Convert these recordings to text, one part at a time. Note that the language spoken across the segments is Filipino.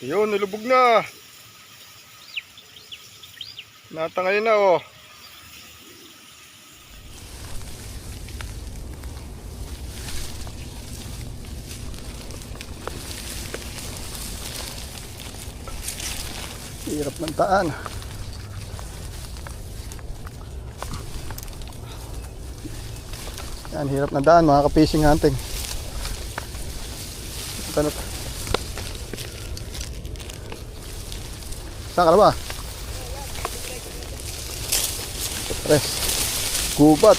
Yun, nilubog na. Natangay na oh. Hirap ng taan. Yan, hirap na daan mga ka-fishing hunting. Ito Saan ba? Tres. Gubat.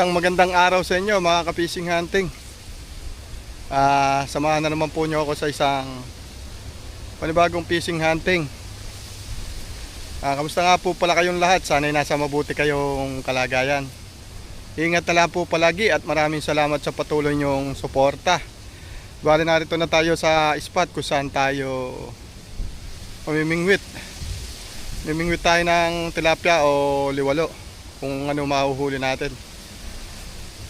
Isang magandang araw sa inyo mga ka-fishing hunting. Ah, samahan na naman po niyo ako sa isang panibagong fishing hunting. Ah, kamusta nga po pala kayong lahat? Sana'y nasa mabuti kayong kalagayan. Ingat na lang po palagi at maraming salamat sa patuloy niyong suporta. Bali narito na tayo sa spot kung saan tayo pamimingwit. Mimingwit tayo ng tilapia o liwalo kung ano mahuhuli natin.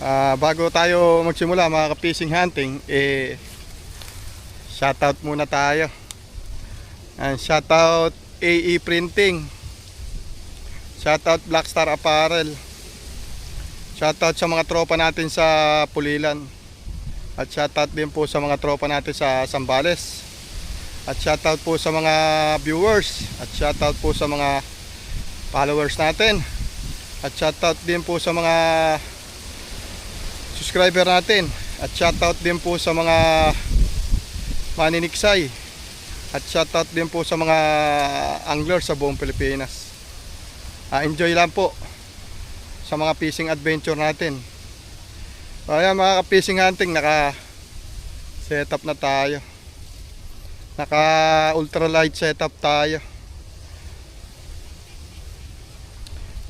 Ah, bago tayo magsimula mga ka-fishing hunting, eh shoutout muna tayo. And shoutout AE Printing. Shoutout Blackstar Apparel. Shoutout sa mga tropa natin sa Pulilan. At shoutout din po sa mga tropa natin sa Sambales. At shoutout po sa mga viewers. At shoutout po sa mga followers natin. At shoutout din po sa mga subscriber natin. At shoutout din po sa mga maniniksay. At shoutout din po sa mga angler sa buong Pilipinas. Ah, enjoy lang po sa mga fishing adventure natin. Ayan mga ka-fishing hunting naka setup na tayo. Naka ultralight setup tayo.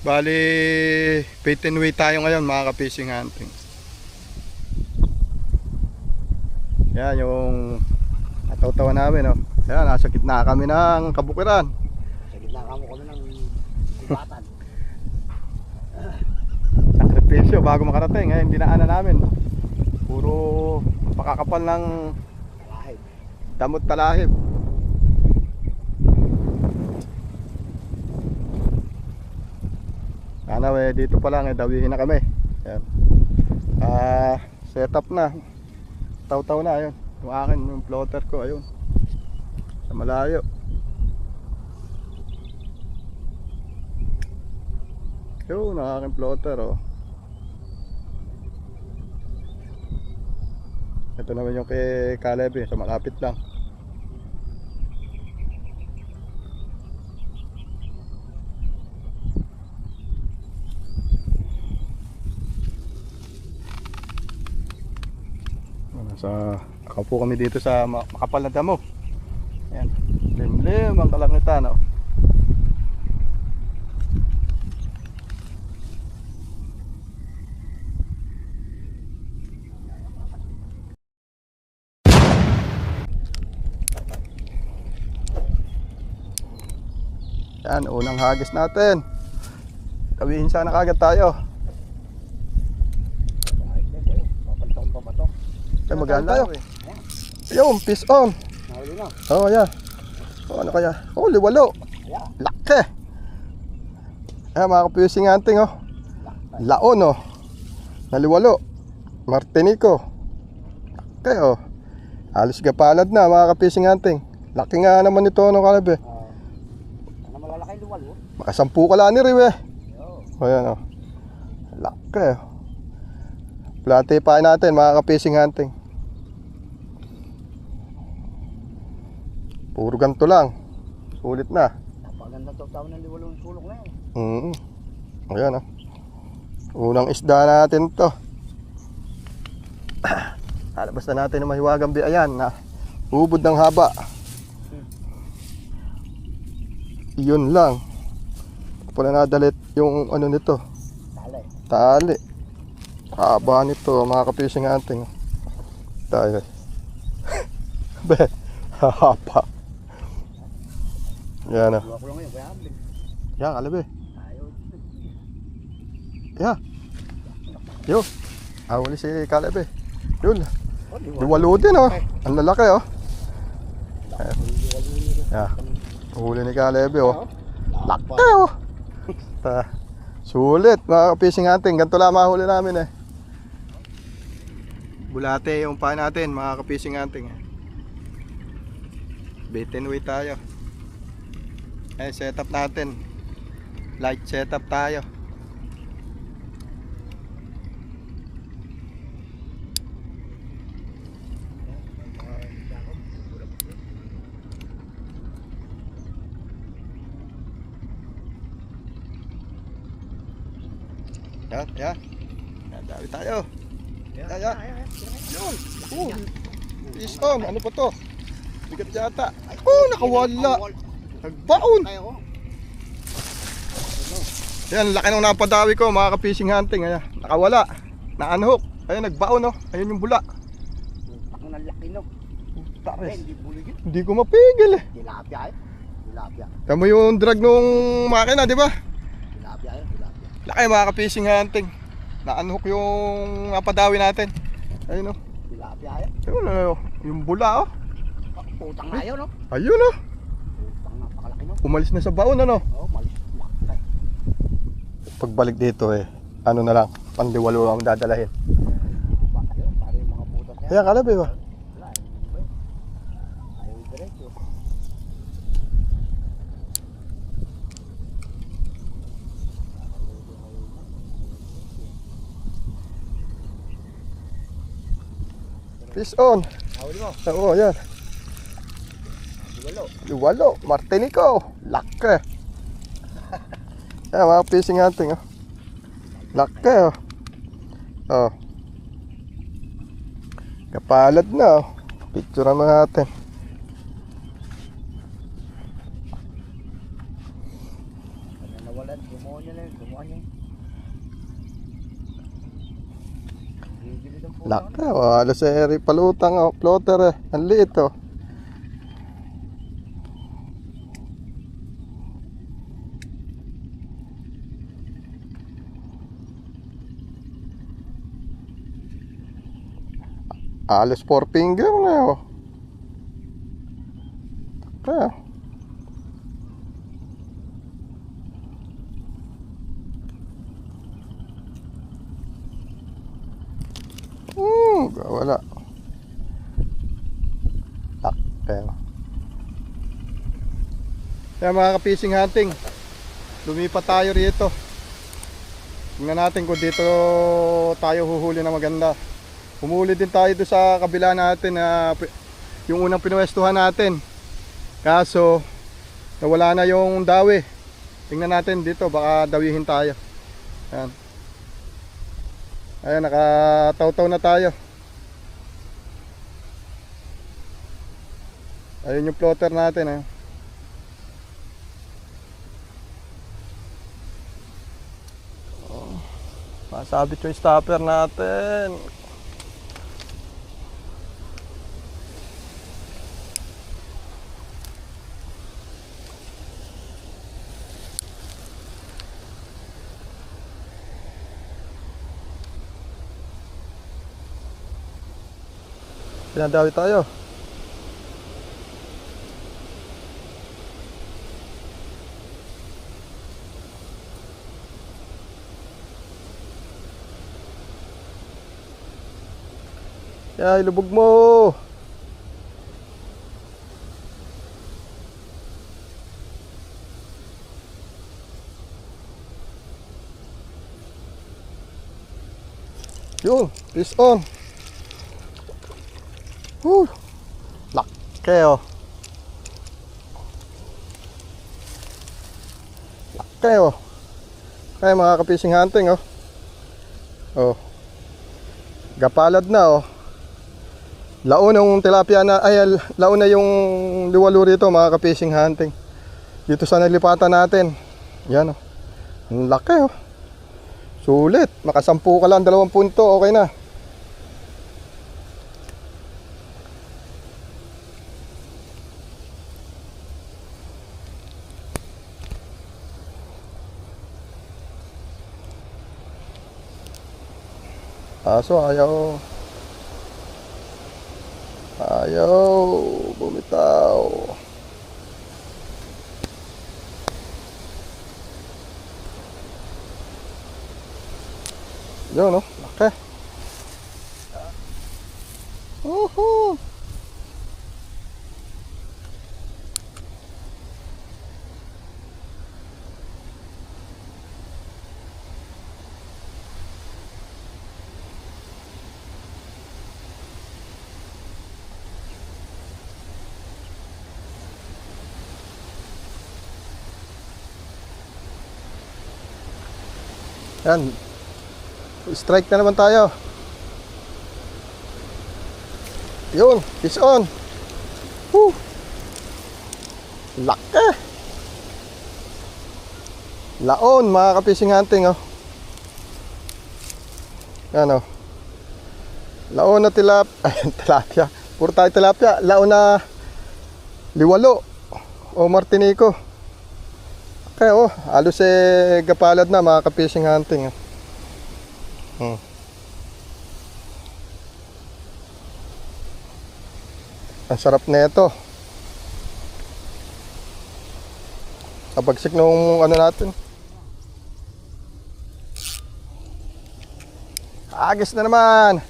Bali bait and tayo ngayon mga ka-fishing hunting Yan yung ataw-tawa namin, oh. Yan, nasa gitna kami ng kabukiran. Sa gitna kamo kami ng ibatan. Sakripisyo bago makarating. Ngayon, dinaanan namin. Puro pakakapal ng Lahib. damot talahib. Sana eh, dito pa lang, eh, dawihin na kami. Yan. Ah, setup na. Taw-taw na, ayun. Yung akin, yung floater ko, ayun. Sa malayo. Yun, ang aking floater, oh. Ito naman yung kay Caleb, eh, sa makapit lang. Sa ako po kami dito sa Ma- makapal na damo. Ayan. Limlim ang kalangitan. Oh. Yan, unang hagis natin. Tawihin sana kagad tayo. Kahit na, eh. Papalitan pa ba to? Ay, magaan tayo. Yung, fish on. Nahuli na. Oh, yan. Oh, ano kaya? Oh, liwalo. Laki. Ayan, mga kapusing anting, oh. Laon, oh. Naliwalo. Martinico. Laki, oh. Halos gapalad na, mga kapising anting. Laki nga naman ito, ano kalabi. Ah, ano malalaki oh? Makasampu ka lang ni Riw, eh. Yo. Ayan, oh. Laki, oh. Plate pa natin, mga kapising hunting. Puro ganito lang. Sulit na. Napaganda to tao ng liwalo ng sulok na yun. Mm. Ayan, oh. Unang isda natin to. Lalabas na natin ng mahiwagang bi. Ayan, na. Ubod ng haba. Yun lang. Pala nadalit yung ano nito. Tali. Tali. Haba nito, mga kapising ating. Tayo. Be, haba. Yan o. Luwa ko lang ngayon, kaya ambing. Yan, kalabi. Yan. Yo. Ah, wali si kalabi. Yun. Oh, Liwalo din oh. Ang lalaki oh. Yeah. Huli ni Kalebe oh. Laki oh. Ta. Sulit mga kapising ating. Ganito lang mahuli namin eh. Bulate yung pa natin mga kapising ating. Bait and tayo. Ay setup natin. Light setup tayo. Yan. Yan, dami tayo. Yan, yan. Yun. Oh, fish on. Ano pa to? Bigat yata. Oh, nakawala. Nagbaon. Kaya ko. Yan, laki nung napadawi ko, mga ka-fishing hunting. Ayan, nakawala. Na-unhook. Ayun, nagbaon, oh. Ayun yung bula. Ang laki no. Tares. hindi ko mapigil eh. Tilapia eh. Tilapia. Tama yung drag nung makina, di ba? Tilapia eh. Tilapia. Laki mga ka-fishing hunting. Na-unhook yung napadawi natin. Ayun, oh. Tilapia eh. Ayun, oh. Yung bula, oh. Putang yun no. Ayun, oh. Umalis na sa baon, ano? Oh, malis. Laki. Pagbalik dito, eh. Ano na lang, pandiwalo ang dadalahin. Ayan, kalabi ba? Fish on. Oo, yan. Liwalo. Liwalo, Martinico. Laki. Yan, mga fishing natin, oh. Laki, oh. Oh. Kapalad na, oh. Picture na natin. Ano. Laki, oh. Alas eri palutang, oh. Floater, eh. Ang liit, oh. Alas four finger na, oh. Oh. Hmm, wala. Laki. Kaya mga kapising hunting, lumipat tayo rito. Tingnan natin kung dito tayo huhuli na maganda. Humuli din tayo doon sa kabila natin na pi- yung unang pinuwestuhan natin. Kaso, nawala na yung dawi. Tingnan natin dito, baka dawihin tayo. Ayan. Ayan, nakataw-taw na tayo. Ayun yung plotter natin. Eh. Oh, Masabit yung stopper natin. Pinadawi tayo. Kaya ilubog mo. Yun, fish on. Woo. Laki oh. Laki oh. Hunting oh. Oh. Gapalad na oh. Laon yung tilapia na, ay al- laon na yung liwalo rito mga kapising hunting. Dito sa nalipatan natin. Yan oh. Ang laki oh. Sulit. Makasampu ka lang, dalawang punto, okay na. Aso, ayaw. Ayaw. Bumitaw. Yun, no? Laki. Woohoo! Yan, Strike na naman tayo. Yun, fish on. Woo. Laki. Laon, mga kapising hunting, oh. Yan, oh. Laon na tilap, ay, tilapia. Puro tayo tilapia. Laon na liwalo o martinico. Okay, oh. Halos eh, gapalad na, mga kapising hunting, oh. Hmm. Ang sarap nito. Kabagsik nung ano natin. Agis na naman.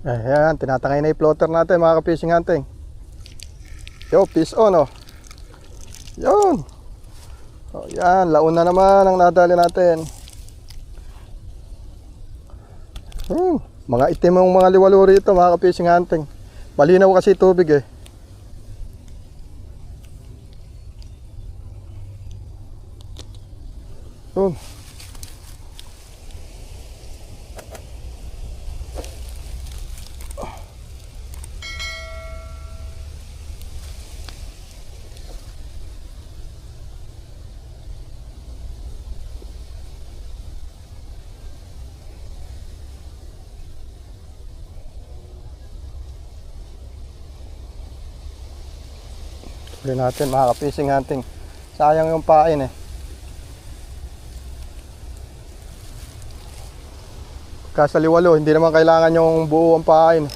Ayan, tinatangay na yung floater natin mga ka-fishing hunting. Yo, fish on oh. Yun. Oh, yan, laon na naman ang nadali natin. Hmm, mga itim yung mga liwalo rito mga ka-fishing hunting. Malinaw kasi tubig eh. Yun. Huli natin mga ka-fishing hunting. Sayang yung pain eh. Kasaliwalo, hindi naman kailangan yung buo ang pain.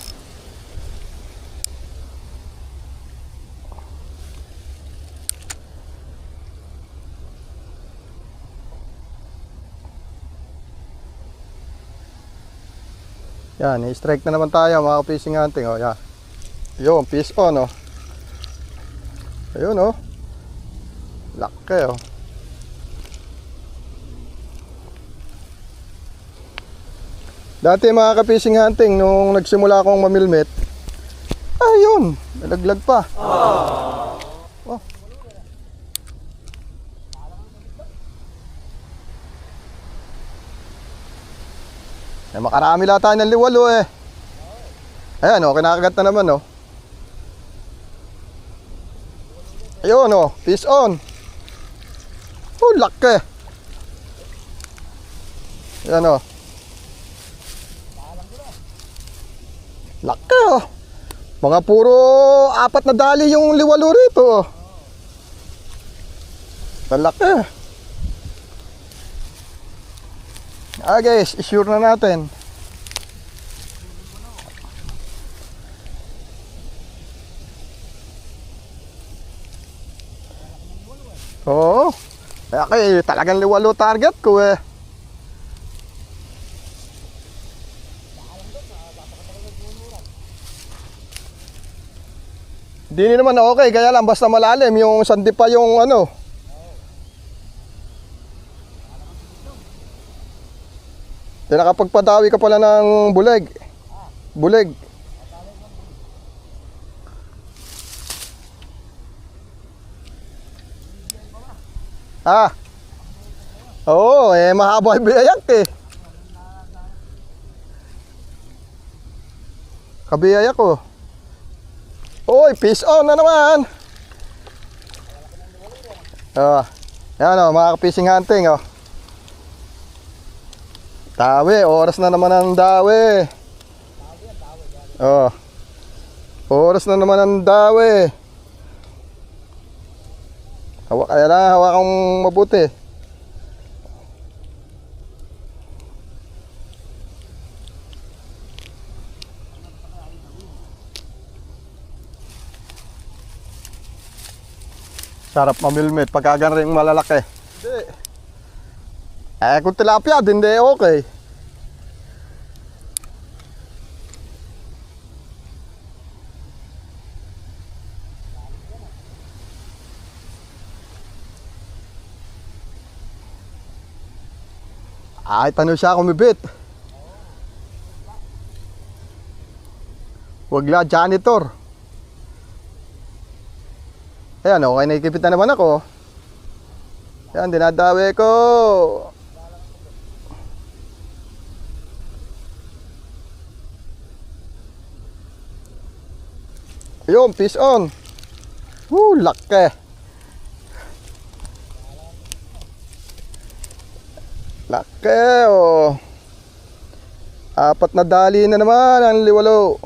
Yan, i-strike na naman tayo mga ka-fishing hunting. Oh, yan. Yun, fish on oh. Ayun oh. Laki oh. Dati mga ka-fishing hunting nung nagsimula akong mamilmit. Ayun, nalaglag pa. Oh. Eh, makarami lang tayo ng liwalo eh. Ayan oh, kinakagat na naman oh. Ayun oh, fish on. Oh, laki. Yan oh. Laki oh. Mga puro apat na dali yung liwalo rito. oh. Talaki. Ah guys, sure na natin. Oo. Kaya kay talagang liwalo target ko eh. Di naman okay, kaya lang basta malalim yung sandi pa yung ano. Di nakapagpadawi ka pala ng buleg. Buleg. Ah. Oo, eh mahaba yung biyayak eh. Kabiyayak ko. Oy, peace on na naman. Ah, yan o, mga fishing hunting oh. Dawi, oras na naman ang dawi. Oh. Oras na naman ang dawi. Hawak kaya lang, hawak kang mabuti. Sarap mamilmit pagka ganun malalaki. Hindi. Eh, kung tilapia, hindi okay. Ay, tanong siya kumibit. Wag la, janitor. Ayan, okay, nakikipit na naman ako. Ayan, dinadawi ko. Ayun, fish on. Woo, laki. Laki, oh. Apat na dali na naman ang liwalo.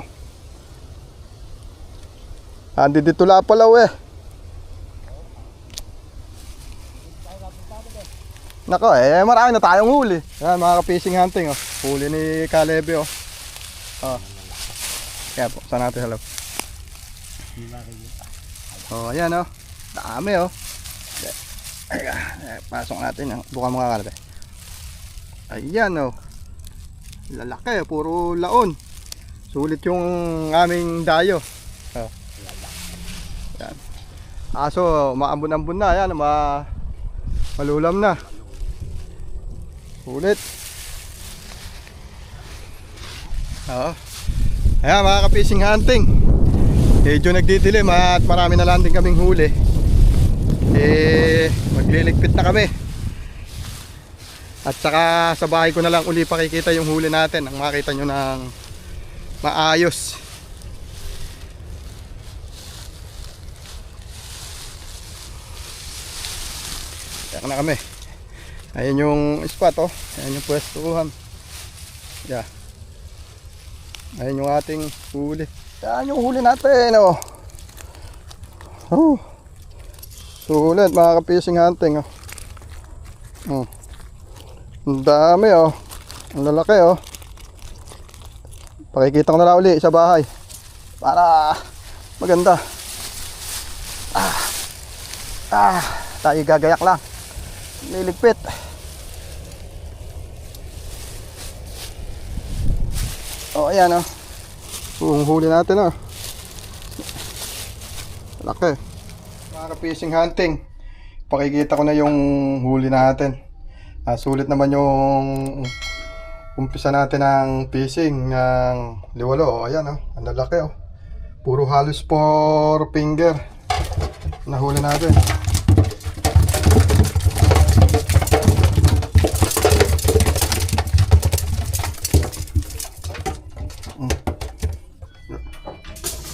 Andi dito lapalaw eh. Nako, eh marami na tayong huli. Yan mga ka-fishing hunting oh. Huli ni Calebe oh. Oh. Kaya po, saan natin hello. Oh, ayan oh. Dami oh. Pasok natin yung buka mga kalbe. Ayan oh. Lalaki, puro laon. Sulit yung aming dayo. Oh. Ayan. Aso, maambun-ambun na. Ayan, ma malulam na. Sulit. Oo. Ayan, mga ka-fishing hunting. Medyo nagdidilim at marami na lang din kaming huli. Eh, magliligpit na kami. At saka sa bahay ko na lang uli pakikita yung huli natin. Ang makita nyo ng maayos. Kaya na kami. Ayan yung spot oh. Ayan yung pwestuhan. Yeah. Ayan yung ating huli. Ayan yung huli natin oh. Oh. Sulit mga ka-fishing hunting oh. Oh. Ang dami oh. Ang lalaki oh. Pakikita ko na uli sa bahay. Para maganda. Ah. Ah. Tayo gagayak lang. Liligpit. Oh, ayan oh. Yung huli natin oh. Laki. Mga fishing hunting. Pakikita ko na yung huli natin. Ah, sulit naman yung umpisa natin ng fishing ng liwalo. Oh, ayan oh. Ang lalaki oh. Puro halos four finger. Nahuli natin.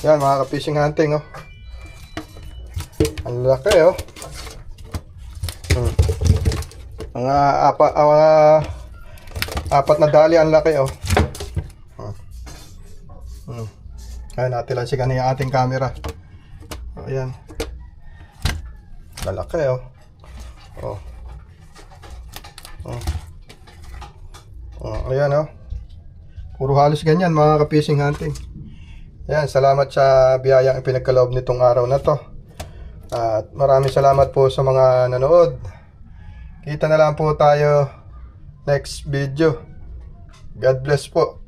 Yan mga ka-fishing hunting oh. Ang laki oh. Hmm. Mga apa, ah, mga apat na dali ang laki oh. Hmm. Hmm. Ayan, natilan si kanina ating camera. O, ayan. Lalaki, oh. Oh. Oh. Oh, ayan, oh. Puro halos ganyan, mga ka-fishing hunting. Ayan, salamat sa biyayang ipinagkaloob nitong araw na to. At maraming salamat po sa mga nanood. Kita na lang po tayo next video. God bless po.